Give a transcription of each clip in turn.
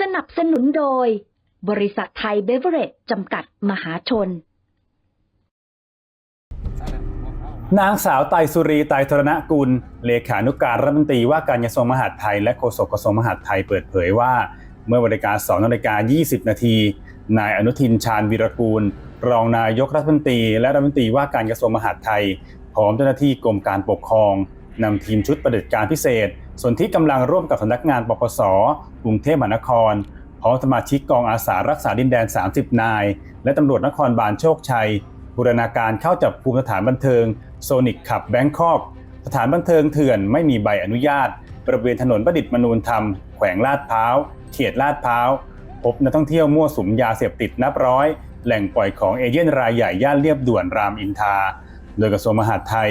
สนับสนุนโดย บริษัทไทยเบเวอเรจจำกัดมหาชน นางสาวไตรสุรีไตรธรณกุล เลขานุการรัฐมนตรีว่าการกระทรวงมหาดไทย และโฆษกกระทรวงมหาดไทยเปิดเผยว่า เมื่อเวลา2นาฬิกา 20 นาที นายอนุทินชาญวีรกูล รองนายกรัฐมนตรี และรัฐมนตรีว่าการกระทรวงมหาดไทยพร้อมเจ้าหน้าที่กรมการปกครองนำทีมชุดปฏิบัติการพิเศษ ส่วนที่กำลังร่วมกับสำนักงานปปสกรุงเทพมหานครพร้อมสมาชิกกองอาสารักษาดินแดน 30 นาย และตำรวจนครบาลโชคชัย บูรณาการเข้าจับภูมิสถานบันเทิงโซนิกขับแบงคอก สถานบันเทิงเถื่อนไม่มีใบอนุญาต บริเวณถนนประดิษฐ์มนูนธรรม แขวงลาดพร้าว เขตลาดพร้าว พบนักท่องเที่ยวมั่วสุมยาเสพติดนับร้อย แหล่งปล่อยของเอเย่นรายใหญ่ย่านเรียบด่วนรามอินทราโดยกระทรวงมหาดไทย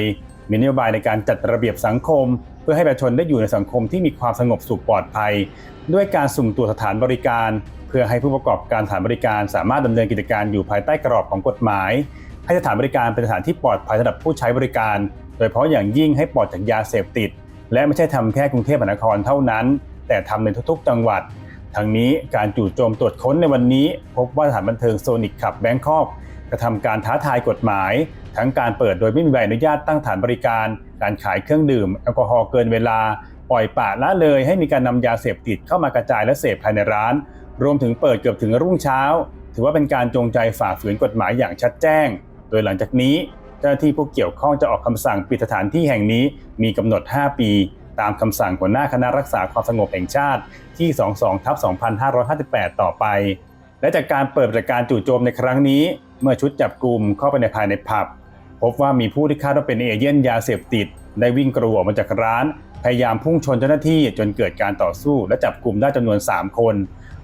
มีนโยบายในการจัดระเบียบสังคม เพื่อให้ประชาชนได้อยู่ในสังคมที่มีความสงบสุขปลอดภัย ด้วยการสุ่มตรวจสถานบริการ เพื่อให้ผู้ประกอบการสถานบริการ สามารถดำเนินกิจการอยู่ภายใต้กรอบของกฎหมาย ให้สถานบริการเป็นสถานที่ปลอดภัยสำหรับผู้ใช้บริการ โดยเฉพาะอย่างยิ่งให้ปลอดจากยาเสพติด และไม่ใช่ทำแค่กรุงเทพมหานครเท่านั้น แต่ทำในทุกๆ จังหวัดทั้งนี้การจู่โจมตรวจค้นในวันนี้ พบว่าสถานบันเทิงโซนิกขับแบงคอกกระทำการท้าทายกฎหมาย ทั้งการเปิดโดยไม่มีใบอนุญาตตั้งฐานบริการ การขายเครื่องดื่มแอลกอฮอล์เกินเวลา ปล่อยปละละเลยให้มีการนำยาเสพติดเข้ามากระจายและเสพภายในร้าน รวมถึงเปิดเกือบถึงรุ่งเช้า ถือว่าเป็นการจงใจฝ่าฝืนกฎหมายอย่างชัดแจ้ง โดยหลังจากนี้เจ้าหน้าที่ผู้เกี่ยวข้องจะออกคำสั่งปิดสถานที่แห่งนี้มีกำหนด 5 ปี ตามคำสั่งหัวหน้าคณะรักษาความสงบแห่งชาติที่ 22ทับ2558 ต่อไป และจากการเปิดปฏิบัติการจู่โจมในครั้งนี้ เมื่อชุดจับกลุ่มเข้าไปในภายในผับ พบว่ามีผู้ที่คาดว่าเป็นเอเย่นยาเสพติด ได้วิ่งกรูออกมาจากร้าน พยายามพุ่งชนเจ้าหน้าที่จนเกิดการต่อสู้ และจับกลุ่มได้จำนวน 3 คน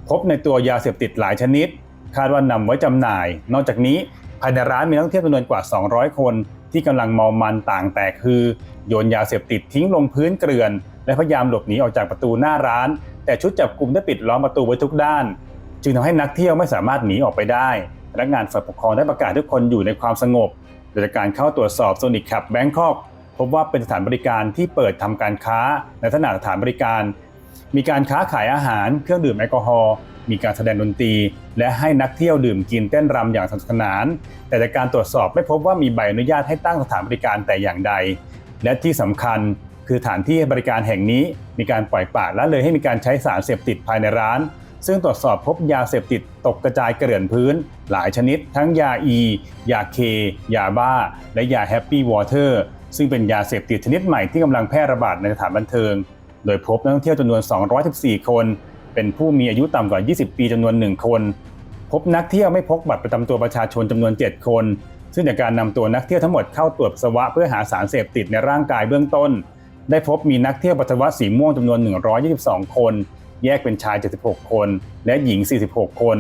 พบในตัวยาเสพติดหลายชนิด คาดว่านำไว้จำหน่าย นอกจากนี้ภายในร้านมีนักท่องเที่ยวจำนวนกว่า 200 คน ที่กำลังเมามันต่างแตกคือ โยนยาเสพติดทิ้งลงพื้นเกลื่อน และพยายามหลบหนีออกจากประตูหน้าร้าน แต่ชุดจับกลุ่มได้ปิดล้อมประตูไว้ทุกด้าน จึงทำให้นักเที่ยวไม่สามารถหนีออกไปได้พนักงานฝ่ายปกครองได้ประกาศทุกคนอยู่ในความสงบ จากการเข้าตรวจสอบโซนิกขับแบงคอกพบว่าเป็นสถานบริการที่เปิดทำการค้าในลักษณะสถานบริการ มีการค้าขายอาหารเครื่องดื่มแอลกอฮอล์มีการแสดงดนตรี และให้นักเที่ยวดื่มกินเต้นรำอย่างสนุกสนาน แต่จากการตรวจสอบไม่พบว่ามีใบอนุญาตให้ตั้งสถานบริการแต่อย่างใด และที่สำคัญคือสถานที่บริการแห่งนี้มีการปล่อยปละละเลยให้มีการใช้สารเสพติดภายในร้าน ซึ่งตรวจสอบพบยาเสพติดตกกระจายเกลื่อนพื้น หลายชนิด ทั้งยาอี ยาเค ยาบ้า และยาแฮปปี้วอเตอร์ซึ่งเป็นยาเสพติดชนิดใหม่ที่กำลังแพร่ระบาดในสถานบันเทิง โดยพบนักท่องเที่ยวจำนวน 214 คน เป็นผู้มีอายุต่ำกว่า 20 ปีจำนวน 1 คน พบนักเที่ยวไม่พกบัตรประจำตัวประชาชนจำนวน 7 คน ซึ่งจากการนำตัวนักเที่ยวทั้งหมดเข้าตรวจปัสสาวะเพื่อหาสารเสพติดในร่างกายเบื้องต้น ได้พบมีนักเที่ยวปัสสาวะสีม่วงจำนวน 122 คน แยกเป็นชาย 76 คน และหญิง 46 คน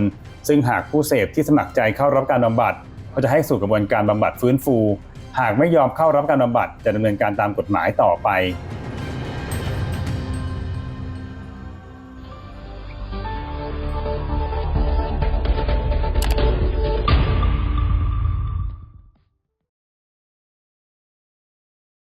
ซึ่งหากผู้เสพที่สมัครใจเข้ารับการบำบัด ก็จะให้สู่กระบวนการบำบัดฟื้นฟู หากไม่ยอมเข้ารับการบำบัดจะดำเนินการตามกฎหมายต่อไป